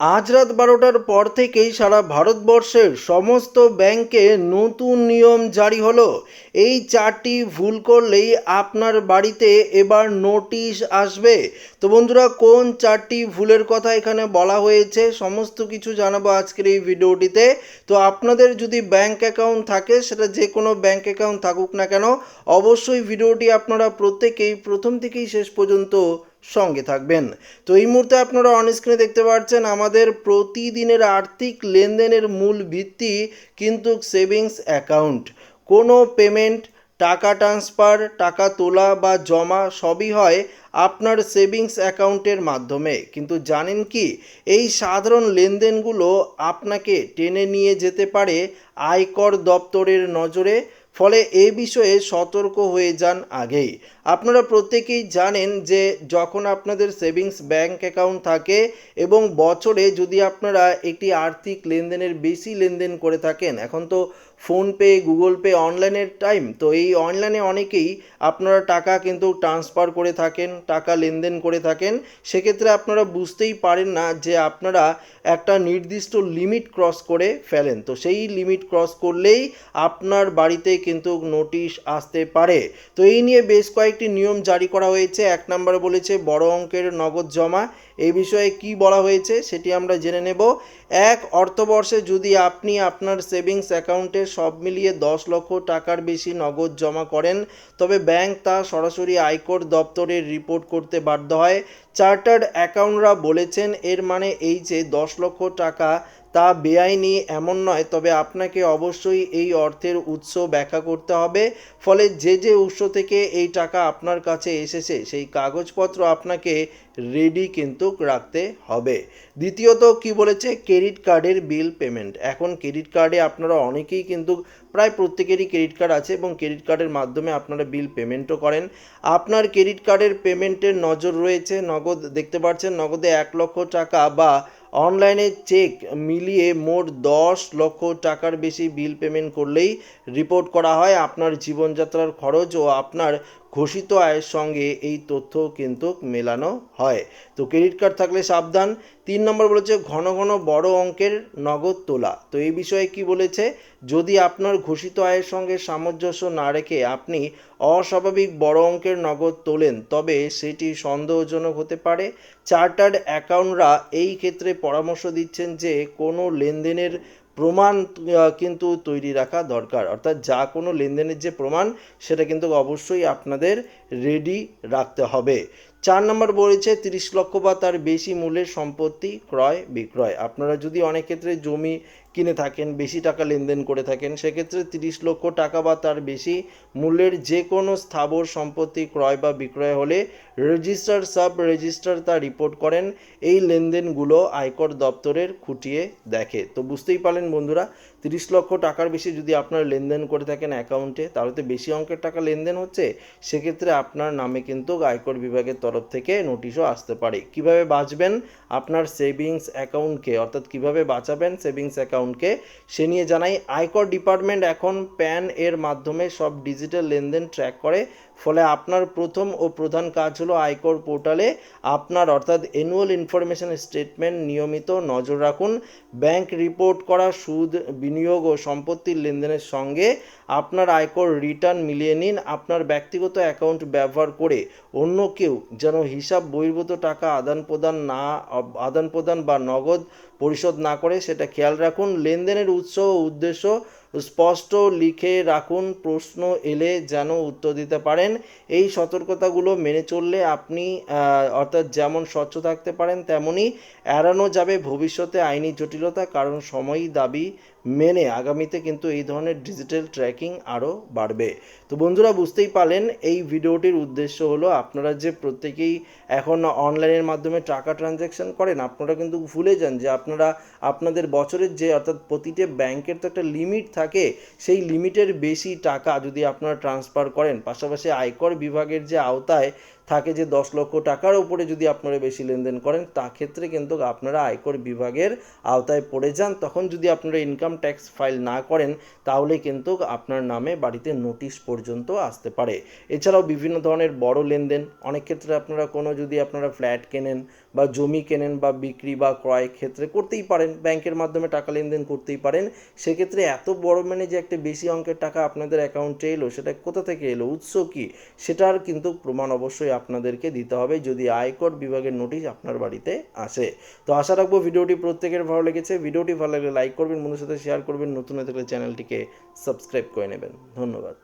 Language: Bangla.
আজ রাত বারোটার পর থেকেই সারা ভারতবর্ষের সমস্ত ব্যাংকে নতুন নিয়ম জারি হলো। এই চারটি ভুল করলেই আপনার বাড়িতে এবার নোটিশ আসবে। তো বন্ধুরা, কোন চারটি ভুলের কথা এখানে বলা হয়েছে, সমস্ত কিছু জানাব আজকের এই ভিডিওটিতে। তো আপনাদের যদি ব্যাংক অ্যাকাউন্ট থাকে, সেটা যে কোনো ব্যাংক অ্যাকাউন্ট থাকুক না কেন, অবশ্যই ভিডিওটি আপনারা প্রত্যেকেই প্রথম থেকেই শেষ পর্যন্ত সঙ্গে থাকবেন। তো এই মুহূর্তে আপনারা অন স্ক্রিনে দেখতে পাচ্ছেন আমাদের প্রতিদিনের আর্থিক লেনদেনের মূল ভিত্তি কিন্তু সেভিংস অ্যাকাউন্ট কোনো পেমেন্ট টাকা ট্রান্সফার টাকা তোলা বা জমা সবই হয় আপনার সেভিংস অ্যাকাউন্টের মাধ্যমে। কিন্তু জানেন কি, এই সাধারণ লেনদেনগুলো আপনাকে টেনে নিয়ে যেতে পারে আয়কর দপ্তরের নজরে ফলে এ বিষয়ে সতর্ক হয়ে যান আগেই আপনারা প্রত্যেকেই জানেন যে যখন আপনাদের সেভিংস ব্যাংক অ্যাকাউন্ট থাকে এবং বছরে যদি আপনারা একটি আর্থিক লেনদেনের বেশি লেনদেন করে থাকেন, এখন তো ফোনপে, গুগল পে, অনলাইনের টাইম। তো এই অনলাইনে অনেকেই আপনারা টাকা কিন্তু ট্রান্সফার করে থাকেন, টাকা লেনদেন করে থাকেন। সেক্ষেত্রে আপনারা বুঝতেই পারেন না যে আপনারা একটা নির্দিষ্ট লিমিট ক্রস করে ফেলেন। তো সেই লিমিট ক্রস করলেই আপনার বাড়িতে কিন্তু নোটিশ আসতে পারে। তো এই নিয়ে বেশ কয়েকটি নিয়ম জারি করা হয়েছে। এক নম্বরে বলেছে, বড় অঙ্কের নগদ জমা। এই বিষয়ে কি বলা হয়েছে সেটি আমরা জেনে নেব। এক, অর্থবর্ষে যদি আপনি আপনার সেভিংস অ্যাকাউন্টে সব মিলিয়ে দশ লক্ষ টাকার বেশি নগদ জমা করেন, তবে ব্যাংক তা সরাসরি আয়কর দপ্তরে রিপোর্ট করতে বাধ্য হয়। চার্টার্ড অ্যাকাউন্টরা বলেছেন এর মানে এই যে দশ লক্ষ টাকা তা বেআইনি এমন নয়, তবে আপনাকে অবশ্যই এই অর্থের উৎস ব্যাখ্যা করতে হবে। ফলে যে যে উৎস থেকে এই টাকা আপনার কাছে এসেছে, সেই কাগজপত্র আপনাকে রেডি কিন্তু রাখতে হবে। দ্বিতীয়ত, কি বলেছে? ক্রেডিট কার্ডের বিল পেমেন্ট। এখন ক্রেডিট কার্ডে আপনারা অনেকেই কিন্তু প্রায় প্রত্যেকেরই ক্রেডিট কার্ড আছে এবং ক্রেডিট কার্ডের মাধ্যমে আপনারা বিল পেমেন্টও করেন। আপনার ক্রেডিট কার্ডের পেমেন্টের নজর রয়েছে, নগদ, দেখতে পাচ্ছেন, নগদে এক লক্ষ টাকা বা অনলাইনে চেক মিলিয়ে মোট দশ লক্ষ টাকার বেশি বিল পেমেন্ট করলেই রিপোর্ট করা হয়। আপনার জীবনযাত্রার খরচ ও আপনার ঘোষিত আয়ের সঙ্গে এই তথ্য কিন্তু মেলানো হয়। তো ক্রেডিট কার্ড থাকলে সাবধান। তিন নম্বর বলেছে, ঘন ঘন বড় অঙ্কের নগদ তোলা। তো এই বিষয়ে কি বলেছে? যদি আপনার ঘোষিত আয়ের সঙ্গে সামঞ্জস্য না রেখে আপনি অস্বাভাবিক বড় অঙ্কের নগদ তোলেন, তবে সেটি সন্দেহজনক হতে পারে। চার্টার্ড অ্যাকাউন্টরা এই ক্ষেত্রে পরামর্শ দিচ্ছেন যে কোনো লেনদেনের প্রমাণ কিন্তু তৈরি রাখা দরকার। অর্থাৎ যা কোনো লেনদেনের যে প্রমাণ, সেটা কিন্তু অবশ্যই আপনাদের রেডি রাখতে হবে। চার নম্বর বলেছে, তিরিশ লক্ষ বা তার বেশি মূল্যের সম্পত্তি ক্রয়, বিক্রয়। আপনারা যদি অনেক ক্ষেত্রে জমি কিনে থাকেন, বেশি টাকা লেনদেন করে থাকেন, সেক্ষেত্রে তিরিশ লক্ষ টাকা বা তার বেশি মূল্যের যে কোনো স্থাবর সম্পত্তি ক্রয় বা বিক্রয় হলে রেজিস্টার, সাব রেজিস্টার তা রিপোর্ট করেন। এই লেনদেনগুলো আয়কর দপ্তরের খুঁটিয়ে দেখে। তো বুঝতেই পারলেন বন্ধুরা তিরিশ লক্ষ টাকার বেশি যদি আপনার লেনদেন করে থাকেন অ্যাকাউন্টে তাহলে তো বেশি অঙ্কের টাকা লেনদেন হচ্ছে। সেক্ষেত্রে আপনার নামে কিন্তু আয়কর বিভাগের তরফ থেকে নোটিশও আসতে পারে। কীভাবে বাঁচবেন আপনার সেভিংস অ্যাকাউন্টকে অর্থাৎ কীভাবে বাঁচাবেন সেভিংস অ্যাকাউন্টকে সে নিয়ে জানাই। আয়কর ডিপার্টমেন্ট এখন প্যান এর মাধ্যমে সব ডিজিটাল লেনদেন ট্র্যাক করে। ফলে আপনার প্রথম ও প্রধান কাজ হলো আয়কর পোর্টালে আপনার অর্থাৎ অ্যানুয়াল ইনফরমেশন স্টেটমেন্ট নিয়মিত নজর রাখুন ব্যাংক রিপোর্ট করা সুদ, বিনিয়োগ ও সম্পত্তির লেনদেনের সঙ্গে আপনার আয়কর রিটার্ন মিলিয়ে নিন, আপনার ব্যক্তিগত অ্যাকাউন্ট ব্যবহার করে অন্য কেউ যেন হিসাব বহির্ভূত টাকা আদান প্রদান না আদান প্রদান বা নগদ পরিশোধ না করে, সেটা খেয়াল রাখুন। লেনদেনের উৎস ও উদ্দেশ্য স্পষ্ট লিখে রাখুন, প্রশ্ন এলে যেন উত্তর দিতে পারেন। এই সতর্কতাগুলো মেনে চললে আপনি অর্থাৎ যেমন স্বচ্ছ থাকতে পারেন তেমনই এড়ানো যাবে ভবিষ্যতে আইনি জটিলতা, কারণ সময়ই দাবি মেনে আগামীতে কিন্তু এই ধরনের ডিজিটাল ট্র্যাকিং আরও বাড়বে। তো বন্ধুরা, বুঝতেই পারলেন, এই ভিডিওটির উদ্দেশ্য হলো আপনারা যে প্রত্যেকেই এখন অনলাইনের মাধ্যমে টাকা ট্রানজ্যাকশন করেন, আপনারা কিন্তু ভুলে যান যে আপনারা আপনাদের বছরের যে অর্থাৎ প্রতিটি ব্যাংকের তো একটা লিমিট থাকে, সেই লিমিটের বেশি টাকা যদি আপনারা ট্রান্সফার করেন, পাশাপাশি আয়কর বিভাগের যে আওতায় থাকে যে দশ লক্ষ টাকার উপরে যদি আপনারা বেশি লেনদেন করেন তা ক্ষেত্রে কিন্তু আপনারা আয়কর বিভাগের আওতায় পড়ে যান। তখন যদি আপনারা ইনকাম ট্যাক্স ফাইল না করেন, তাহলে কিন্তু আপনার নামে বাড়িতে নোটিশ পর্যন্ত আসতে পারে। এছাড়াও বিভিন্ন ধরনের বড় লেনদেন, অনেক ক্ষেত্রে আপনারা কোনো যদি আপনারা ফ্ল্যাট কেনেন বা জমি কেনেন বা বিক্রি বা ক্রয় ক্ষেত্রে করতেই পারেন, ব্যাংকের মাধ্যমে টাকা লেনদেন করতেই পারেন। সেক্ষেত্রে এত বড় মানে যে একটা বেশি অঙ্কের টাকা আপনাদের অ্যাকাউন্টে এলো, সেটা কোথা থেকে এলো, উৎস কি, সেটার কিন্তু প্রমাণ অবশ্যই আপনাদেরকে দিতে হবে যদি আয়কর বিভাগের নোটিশ আপনার বাড়িতে আসে। তো আশা রাখব ভিডিওটি প্রত্যেকের ভালো লেগেছে। ভিডিওটি ভালো লাগলে লাইক করবেন বন্ধুর সাথে শেয়ার করবেন। নতুন হয়ে থাকলে চ্যানেলটিকে সাবস্ক্রাইব করে নেবেন। ধন্যবাদ।